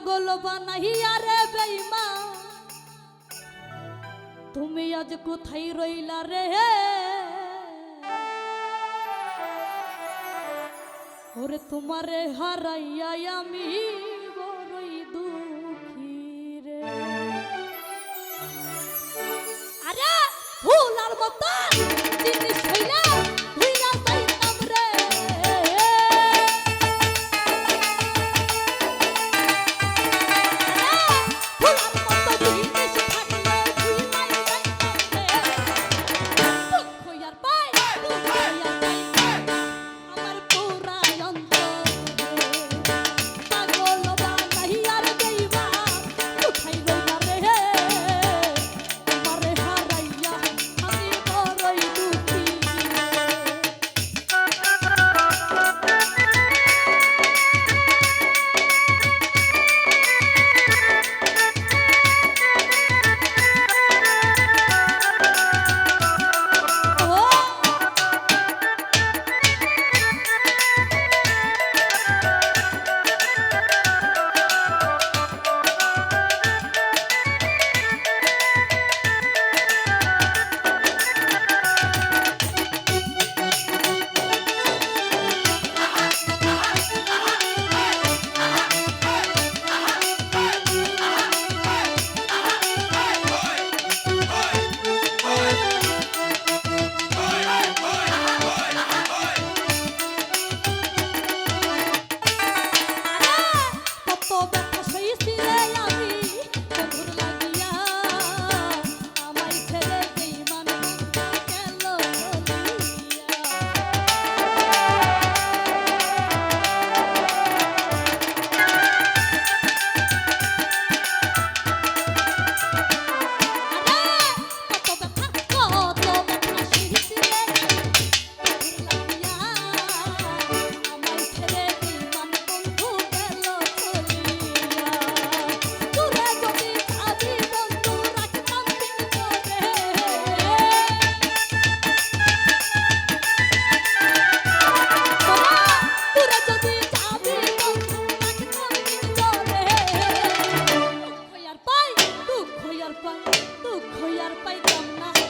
বানাইয়া রে বেইমা তুমি আজ কোথায় রইলা রে? ওরে তোমারে হারাইয়া আমি বড়ই দুঃখী রে। আরে ফুলার মতন জিনিস হইলা দুঃখ আর পাইতাম না।